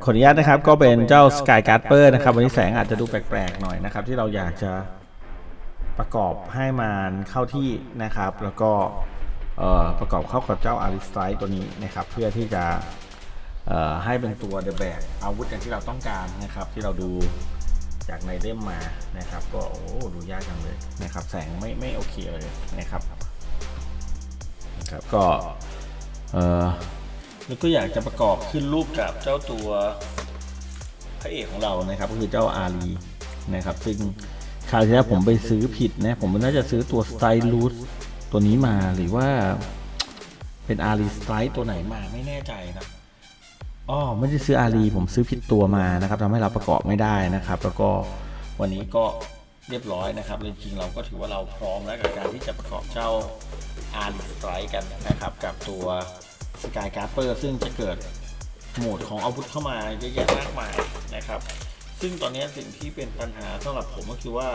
นะครับขออนุญาตนะครับก็เป็นเจ้า Sky g a r p e r นะครับ วันนี้แสงอาจจะดูแปลกๆหน่อยนะครับ ที่เราอยากจะประกอบให้มันเข้าที่นะครับ แล้วก็เอ่อประกอบเข้ากับเจ้า a r i s t r i ตัวนี้นะครับ เพื่อที่จะเอ่อให้เป็นตัวเด e แบกอาวุธอย่างที่เราต้องการนะครับ ที่เราดูจากในเล่มมานะครับ ก็โอ้ดูยากจังเลยนะครับ แสงไม่ไม่โอเคเลยนะครับนะครับก็เอ่อ แล้วก็อยากจะประกอบขึ้นรูปกับเจ้าตัวพระเอกของเรานะครับ ก็คือเจ้าอารีนะครับ ซึ่งคราวที่แล้วผมไปซื้อผิดนะผมน่าจะซื้อตัวสไตลูสตัวนี้มาหรือว่าเป็นอารีสไตล์ตัวไหนมาไม่แน่ใจนะอ๋อไม่ได้ซื้ออารีผมซื้อผิดตัวมานะครับทำให้เราประกอบไม่ได้นะครับ แล้วก็วันนี้ก็เรียบร้อยนะครับจริงๆเราก็ถือว่าเราพร้อมแล้วกับการที่จะประกอบเจ้าอารีสไตล์กันนะครับ กับตัว สกายการ์เปอร์ซึ่งจะเกิดโหมดของอาวุธเข้ามาเยอะแยะมากมายนะครับ ซึ่งตอนนี้สิ่งที่เป็นปัญหาสำหรับผมก็คือว่า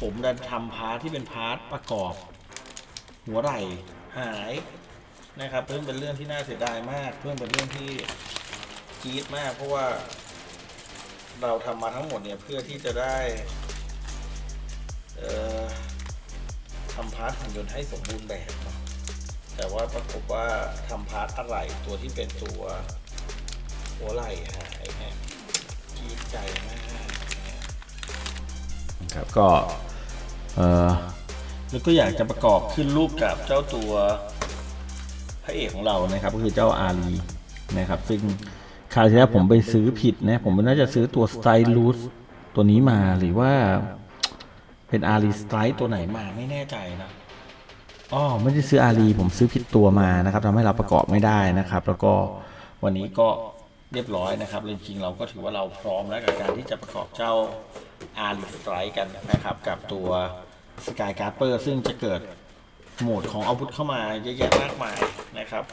ผมดันทำพาร์ทที่เป็นพาร์ทประกอบ หัวไหล่หายนะครับเพิ่งเป็นเรื่องที่น่าเสียดายมาก เพิ่งเป็นเรื่องที่จี๊ดมาก เพราะว่าเราทำมาทั้งหมดเนี่ยเพื่อที่จะได้ทำพาร์ทหุ่นยนต์ให้สมบูรณ์แบบ แต่ว่าปรากฏว่าทำพาร์ทอะไรตัวที่เป็นตัวหัวไหล่หายเนี่ยกรีดใจมากนะครับก็เออแล้วก็อยากจะประกอบขึ้นรูปกับเจ้าตัวพระเอกของเรานะครับ ก็คือเจ้าอารีนะครับ ซึ่งคราวที่แล้วผมไปซื้อผิดนะผมน่าจะซื้อตัวสไตลูสตัวนี้มาหรือว่าเป็นอารีสไตล์ตัวไหนมาไม่แน่ใจนะ อ๋อไม่ได้ซื้ออารีผมซื้อผิดตัวมานะครับทำให้เราประกอบไม่ได้นะครับ แล้วก็วันนี้ก็เรียบร้อยนะครับจริงๆเราก็ถือว่าเราพร้อมแล้วกับการที่จะประกอบเจ้าอารีสไตร์กันนะครับ กับตัวสกายการ์เปอร์ซึ่งจะเกิดโหมดของอาวุธเข้ามาเยอะแยะมากมายนะครับ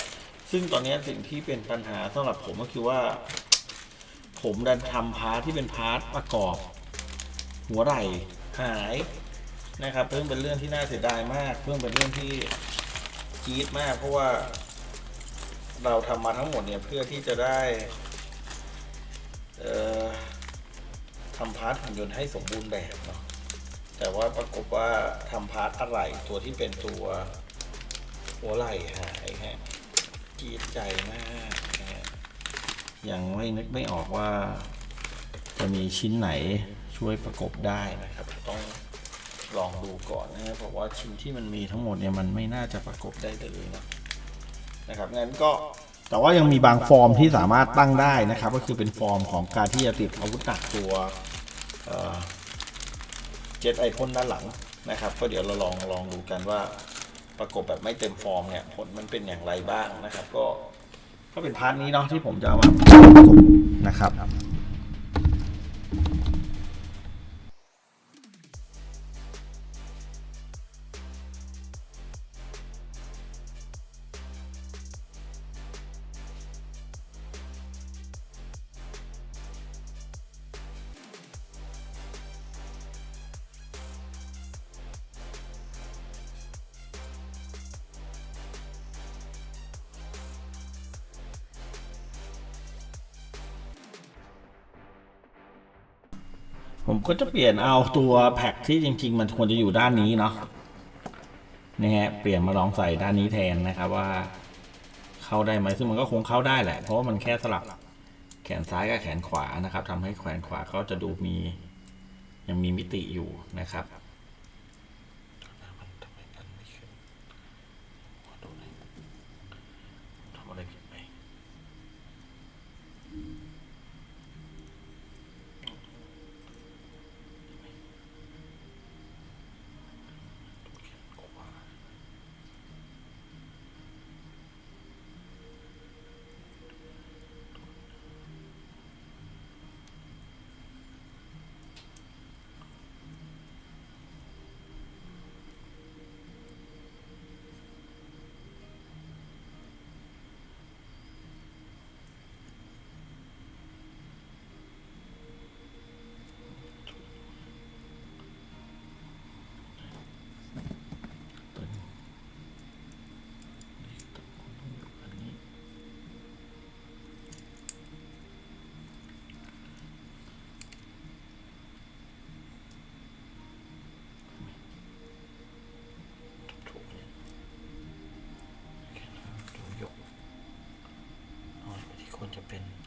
ซึ่งตอนนี้สิ่งที่เป็นปัญหาสำหรับผมก็คือว่า ผมดันทำพาร์ทที่เป็นพาร์ทประกอบ หัวไหล่หาย นะครับเพิ่งเป็นเรื่องที่น่าเสียดายมาก เพิ่งเป็นเรื่องที่จี๊ดมาก เพราะว่าเราทำมาทั้งหมดเนี่ยเพื่อที่จะได้ทำพาร์ทหุ่นยนต์ให้สมบูรณ์แบบเนาะแต่ว่าปรากฏว่าทำพาร์ทอะไรตัวที่เป็นตัวหัวไหล่หายฮะจี๊ดใจมากนะฮะยังไม่นึกไม่ออกว่า จะมีชิ้นไหนช่วยประกบได้นะครับต้อง ลองดูก่อนนะครับเพราะว่าชิ้นที่มันมีทั้งหมดเนี่ยมันไม่น่าจะประกบได้เลยนะนะครับงั้นก็แต่ว่ายังมีบางฟอร์มที่สามารถตั้งได้นะครับ ก็คือเป็นฟอร์มของการที่จะติดอาวุธหนักตัวเจ็ตไอพ่นด้านหลังนะครับ ก็เดี๋ยวเราลองลองดูกันว่าประกบแบบไม่เต็มฟอร์มเนี่ยผลมันเป็นอย่างไรบ้างนะครับ ก็ก็เป็นพาร์ทนี้เนาะที่ผมจะเอามาประกบนะครับ ผมก็จะเปลี่ยนเอาตัวแพ็กที่จริง ๆ มันควรจะอยู่ด้านนี้เนาะนี่ฮะเปลี่ยนมาลองใส่ด้านนี้แทนนะครับว่า เข้าได้ไหมซึ่งมันก็คงเข้าได้แหละ เพราะว่ามันแค่สลับแขนซ้ายกับแขนขวานะครับทำให้แขนขวาเขาจะดูมียังมีมิติอยู่นะครับ ค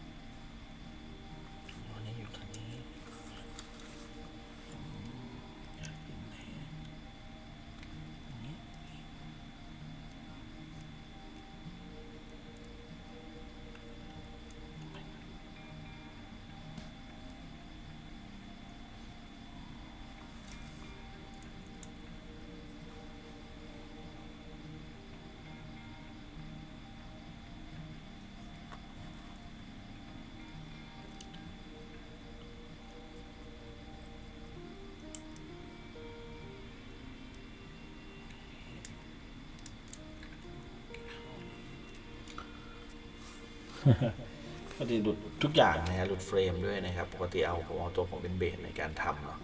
ปกติหลุดทุกอย่างนะฮะหลุดเฟรมด้วยนะครับ ปกติเอาผมเอาตัวผมเป็นเบสในการทำเนาะ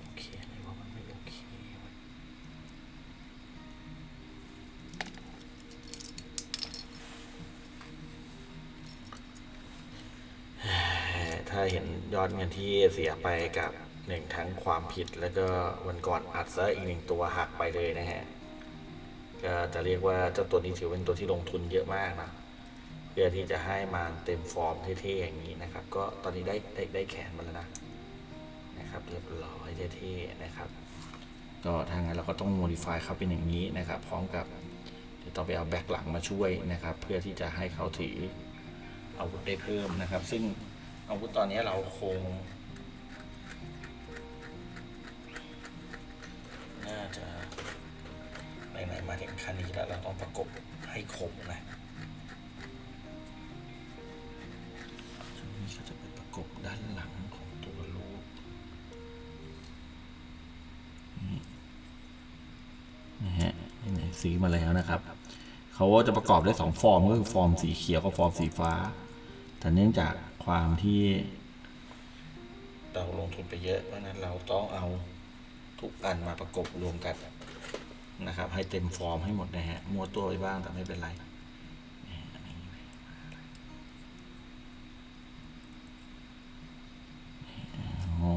โอเคอะไรวะมันไม่โอเควะถ้าเห็นยอดเงินที่เสียไปกับ หนึ่งทั้งความผิดแล้วก็วันก่อนอัดซะอีกหนึ่งตัวหักไปเลยนะฮะก็จะเรียกว่าเจ้าตัวนี้ถือเป็นตัวที่ลงทุนเยอะมากนะเพื่อที่จะให้มันเต็มฟอร์มเท่ๆอย่างนี้นะครับ ก็ตอนนี้ได้ได้ได้แขนมาแล้วนะนะครับเรียบร้อยเท่ๆนะครับก็ทางนั้นเราก็ต้องโมดิฟายเขาเป็นอย่างนี้นะครับ พร้อมกับเดี๋ยวต้องไปเอาแบ็คหลังมาช่วยนะครับ เพื่อที่จะให้เขาถืออาวุธได้เพิ่มนะครับ ซึ่งอาวุธตอนนี้เราคง อันนี้แล้วเราต้องประกบให้ครบนะช่วงนี้ก็จะไปประกบด้านหลังของตัวลูกนี่นะฮะไหนซื้อมาแล้วนะครับเขาจะประกอบได้สองฟอร์มก็คือฟอร์มสีเขียวกับฟอร์มสีฟ้า แต่เนื่องจากความที่เราลงทุนไปเยอะเพราะฉะนั้นเราต้องเอาทุกอันมาประกบรวมกัน นะครับ ให้เต็มฟอร์มให้หมดนะฮะมัวตัวไปบ้างแต่ไม่เป็นไรนี่อันนี้อ๋อ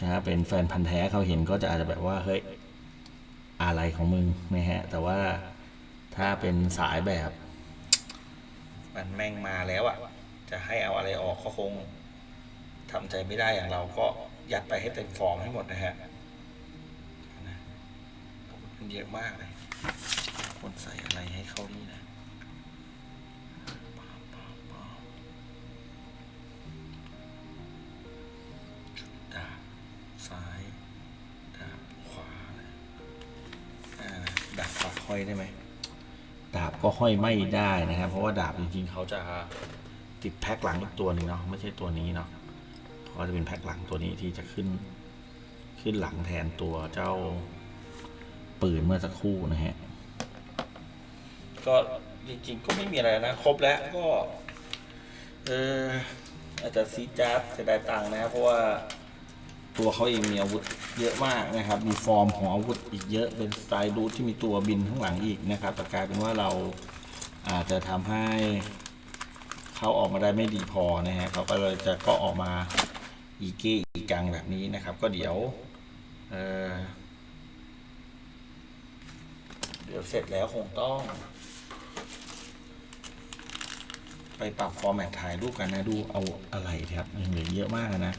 ถ้าเป็นแฟนพันธ์แท้เขาเห็นก็จะอาจจะแบบว่าเฮ้ยอะไรของมึงนะฮะ แต่ว่าถ้าเป็นสายแบบ มันแม่งมาแล้วอะจะให้เอาอะไรออกก็คงทำใจไม่ได้อย่างเราก็ยัดไปให้เต็มฟอร์มให้หมดนะฮะ เยอะมากเลยควรใส่อะไรให้เขาดีนะดาบซ้าย ดาบขวานะอ่าดาบฝากห้อยได้ไหม ดาบก็ห้อยไม่ได้นะครับ เพราะว่าดาบจริงๆเขาจะติดแพ็คหลังอีกตัวหนึงเนาะ ไม่ใช่ตัวนี้เนาะเขาจะเป็นแพ็คหลังตัวนี้ที่จะขึ้น ขึ้นหลังแทนตัวเจ้า ปืนเมื่อสักครู่นะฮะ ก็จริงๆก็ไม่มีอะไรนะ ครบแล้วก็ เอออาจจะซีจาร์เสียดายตังค์นะ เพราะว่าตัวเขาเองมีอาวุธเยอะมากนะครับ มีฟอร์มของอาวุธอีกเยอะ เป็นสไตล์รูทที่มีตัวบินข้างหลังอีกนะครับแต่กลายเป็นว่าเราอาจจะทำให้เขาออกมาได้ไม่ดีพอนะฮะเขาก็เลยจะก็ออกมาอีเกอีกังแบบนี้นะครับ ก็เดี๋ยว เออ ดี๋ยวเสร็จแล้วคงต้อง ไปปรับฟอร์แมตถ่ายรูปกันนะดูเอาอะไรครับยังเหลือเยอะมากนะ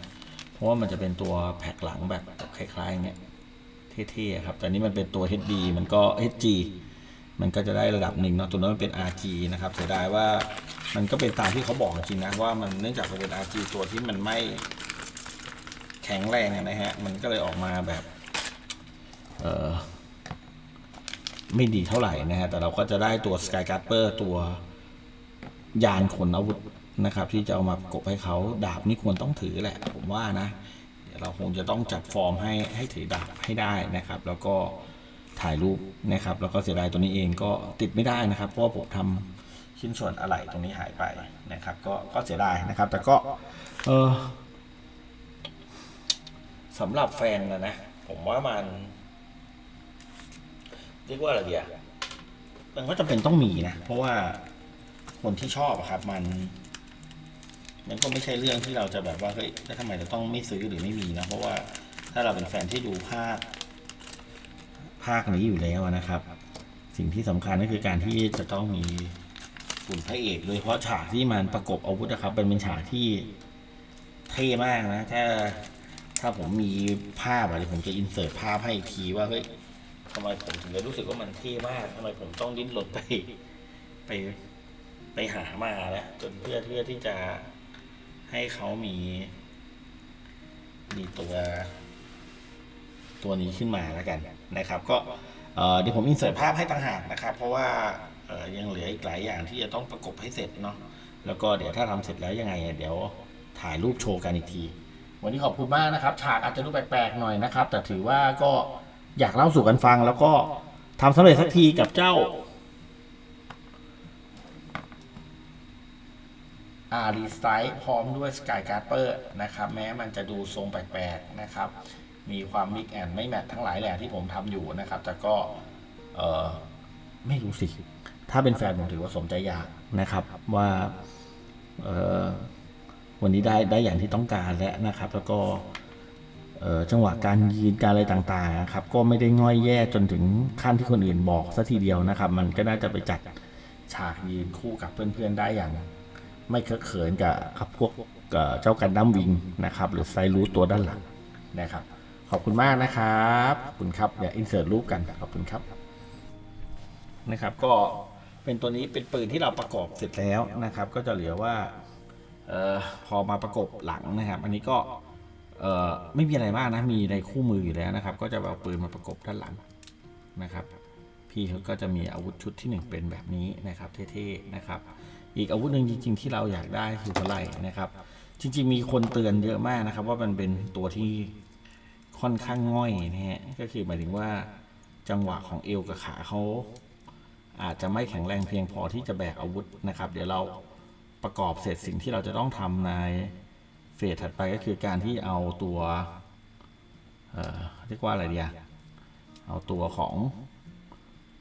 เพราะว่ามันจะเป็นตัวแพ็กหลังแบบคล้ายๆเนี้ยเท่ๆครับ แต่นี้มันเป็นตัว HD มันก็ HG มันก็จะได้ระดับหนึ่งเนาะตัวนั้นมันเป็น RG นะครับเสียดายว่ามันก็เป็นตามที่เขาบอกจริงนะว่ามันเนื่องจากมันเป็น RG ตัวที่มันไม่แข็งแรงนะฮะมันก็เลยออกมาแบบ เออ ไม่ดีเท่าไหร่นะฮะแต่เราก็จะได้ตัว Sky c a r p e r ตัวยานขนอาวุธนะครับ ที่จะเอามากบให้เขาดาบนี่ควรต้องถือแหละ ผมว่านะเดี๋ยวเราคงจะต้องจัดฟอร์มให้ให้ถือดาบให้ได้นะครับ แล้วก็ถ่ายรูปนะครับ แล้วก็เสียดายตัวนี้เองก็ติดไม่ได้นะครับ เพราะผมทำชิ้นส่วนอะไหล่ตรงนี้หายไปนะครับ ก็ก็เสียดายนะครับ แต่ก็เออสำหรับแฟนนะนะ ผมว่ามัน เรียกว่าอะไรดียมันก็จำเป็นต้องมีนะ เพราะว่าคนที่ชอบอะครับ มัน มันก็ไม่ใช่เรื่องที่เราจะแบบว่าเฮ้ยแล้วทำไมเราต้องไม่ซื้อหรือไม่มีนะเพราะว่าถ้าเราเป็นแฟนที่ดูภาคภาคนี้อยู่แล้วนะครับ สิ่งที่สำคัญก็คือการที่จะต้องมีหุ่นพระเอกโดยเฉพาะฉากที่มันประกบอาวุธนะครับเป็นเป็นฉากที่เท่มากนะ ถ้าถ้าผมมีภาพอะเดี๋ยวผมจะอินเสิร์ตภาพให้อีกทีว่าเฮ้ย ทำไมผมถึงได้รู้สึกว่ามันเท่มากทำไมผมต้องดิ้นรนไปไปไปหามาแล้วจนเพื่อเพื่อที่จะให้เขามี มีตัว ตัวนี้ขึ้นมาแล้วกันนะครับ ก็เดี๋ยวผมอินเสิร์ตภาพให้ต่างหากนะครับ เพราะว่ายังเหลืออีกหลายอย่างที่จะต้องประกบให้เสร็จเนาะแล้วก็เดี๋ยวถ้าทำเสร็จแล้วยังไง เดี๋ยวถ่ายรูปโชว์กันอีกที วันนี้ขอบคุณมากนะครับ ฉากอาจจะดูแปลกๆหน่อยนะครับ แต่ถือว่าก็ อยากเล่าสู่กันฟัง แล้วก็ทำสำเร็จสักทีกับเจ้า อารีสไตล์พร้อมด้วยสกายการ์เปอร์นะครับ แม้มันจะดูทรงแปลกๆนะครับ มีความมิกแอนไม่แมททั้งหลายแหละที่ผมทำอยู่นะครับ แต่ก็เออไม่รู้สิ ถ้าเป็นแฟนผมถือว่าสมใจอยากนะครับว่าเออวันนี้ได้ได้อย่างที่ต้องการแล้วนะครับ แล้วก็ จังหวะการยืนการอะไรต่างๆนะครับก็ไม่ได้ง่อยแย่จนถึงขั้นที่คนอื่นบอกซะทีเดียวนะครับ มันก็น่าจะไปจัดฉากยืนคู่กับเพื่อนๆได้อย่าง ไม่เคอะเขินกับกับพวกเจ้ากันดั้มวิงนะครับ หรือไซรูทตัวด้านหลังนะครับ ขอบคุณมากนะครับขอบคุณครับเดี๋ยวอินเสิร์ตรูปกันขอบคุณครับนะครับก็เป็นตัวนี้เป็นปืนที่เราประกอบเสร็จแล้วนะครับ ก็จะเหลือว่าออพอมาประกบหลังนะครับ อันนี้ก็ เออไม่มีอะไรมากนะ มีในคู่มืออยู่แล้วนะครับ ก็จะเอาปืนมาประกบด้านหลังนะครับ พี่เขาก็จะมีอาวุธชุดที่หนึ่งเป็นแบบนี้นะครับ เท่ๆนะครับ อีกอาวุธหนึ่งจริง ๆ ที่เราอยากได้คือหัวไหล่นะครับ จริง ๆ มีคนเตือนเยอะมากนะครับ ว่ามันเป็นตัวที่ค่อนข้างง่อยนะฮะ ก็คือหมายถึงว่าจังหวะของเอวกับขาเขาอาจจะไม่แข็งแรงเพียงพอที่จะแบกอาวุธนะครับ เดี๋ยวเราประกอบเสร็จสิ่งที่เราจะต้องทำใน สถัดไปก็คือการที่เอาตัวเเรียกว่าอะไรเดียเอาตัวของ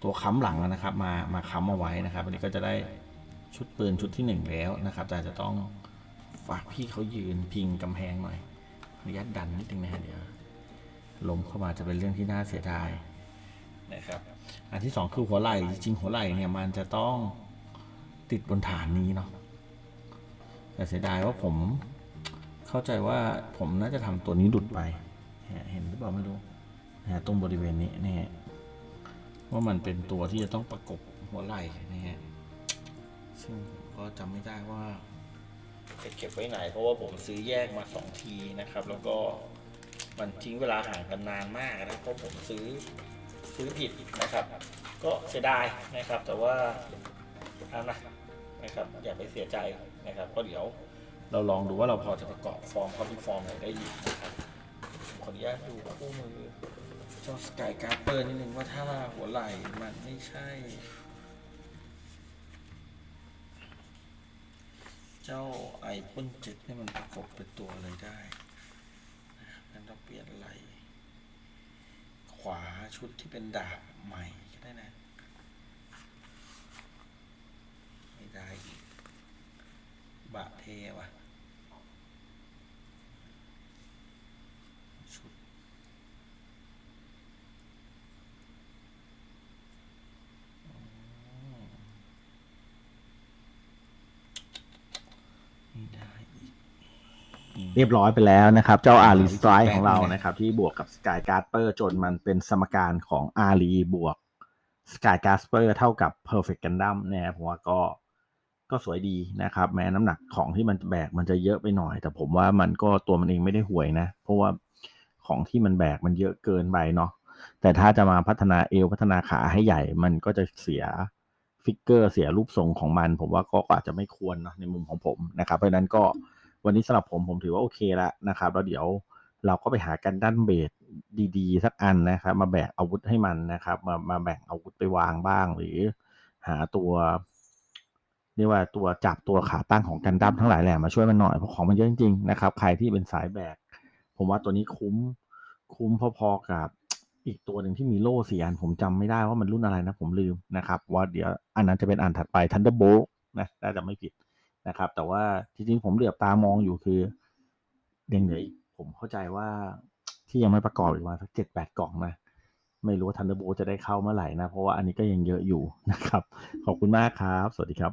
ตัวค้ำหลังนะครับมามาค้ำเอาไว้นะครับอันนี้ก็จะได้ชุดปืนชุดที่หนึ่งแล้วนะครับ แต่จะต้องฝากพี่เขายืนพิงกำแพงหน่อยอนุญาตดันนิดนึงนะฮะเดี๋ยวลมเข้ามาจะเป็นเรื่องที่น่าเสียดายนะครับ อันที่สองคือหัวไหล่จริงหัวไหล่เนี่ยมันจะต้องติดบนฐานนี้เนาะแต่เสียดายว่าผม เข้าใจว่าผมน่าจะทำตัวนี้หลุดไป เห็นหรือเปล่าไม่รู้นะตรงบริเวณนี้นี่ว่ามันเป็นตัวที่จะต้องประกบหัวไหล่นะฮะซึ่งผมก็จำไม่ได้ว่าจะเก็บไว้ไหน เพราะว่าผมซื้อแยกมาสองทีนะครับ แล้วก็มันทิ้งเวลาห่างกันนานมากนะเพราะผมซื้อซื้อผิดนะครับ ก็เสียดายนะครับ แต่ว่าเอานะนะครับอย่าไปเสียใจนะครับ ก็เดี๋ยว เราลองดูว่าเราพอจะประกอบฟอร์มเขาเป็นฟอร์มไหนได้อีกนะครับขออนุญาตดูคู่มือเจ้าสกายการ์เปอร์นิดนึงว่าถ้าหัวไหล่มันไม่ใช่ เจ้าไอพ่นเจ็ดนี่มันประกบเป็นตัวอะไรได้งั้นเราเปลี่ยนไหลขวาชุดที่เป็นดาบใหม่ก็ได้นะ ไม่ได้อีกบะเทวะชุดอืม ไม่ได้อีก เรียบร้อยไปแล้วนะครับ เจ้าอารีสไตร์ของเรานะครับ ที่บวกกับสกายการ์เปอร์จนมันเป็นสมการของอารีบวกสกายการ์เปอร์เท่ากับ Perfect Gundam เนี่ยผมว่าก็ก็สวยดีนะครับ แม้น้ำหนักของที่มันแบกมันจะเยอะไปหน่อย แต่ผมว่ามันก็ตัวมันเองไม่ได้ห่วยนะ เพราะว่าของที่มันแบกมันเยอะเกินไปเนาะแต่ถ้าจะมาพัฒนาเอวพัฒนาขาให้ใหญ่มันก็จะเสียฟิกเกอร์เสียรูปทรงของมัน ผมว่าก็อาจจะไม่ควรเนอะในมุมของผมนะครับ เพราะฉะนั้นก็ วันนี้สำหรับผมผมถือว่าโอเคแล้วนะครับ แล้วเดี๋ยวเราก็ไปหากันด้านเบสดีๆ สักอันนะครับ มาแบกอาวุธให้มันนะครับ มามาแบ่งอาวุธไปวางบ้าง หรือหาตัวเรียกว่าตัวจับตัวขาตั้งของกันดั้มทั้งหลายแหล่มาช่วยมันหน่อยเพราะของมันเยอะจริงๆนะครับใครที่เป็นสายแบก ผมว่าตัวนี้คุ้มคุ้มพอๆกับอีกตัวหนึ่งที่มีโล่สี่อันผมจำไม่ได้ว่ามันรุ่นอะไรนะผมลืมนะครับ ว่าเดี๋ยวอันนั้นจะเป็นอันถัดไป Thunderbolt นะน่าจะไม่ผิด นะครับ แต่ว่าจริงๆผมเหลือบตามองอยู่คือยังเหลืออีกผมเข้าใจว่าที่ยังไม่ประกอบอีกว่าสักเจ็ดแปดกล่องนะไม่รู้ว่าทันเดอร์โบจะได้เข้าเมื่อไหร่นะ เพราะว่าอันนี้ก็ยังเยอะอยู่นะครับ ขอบคุณมากครับ สวัสดีครับ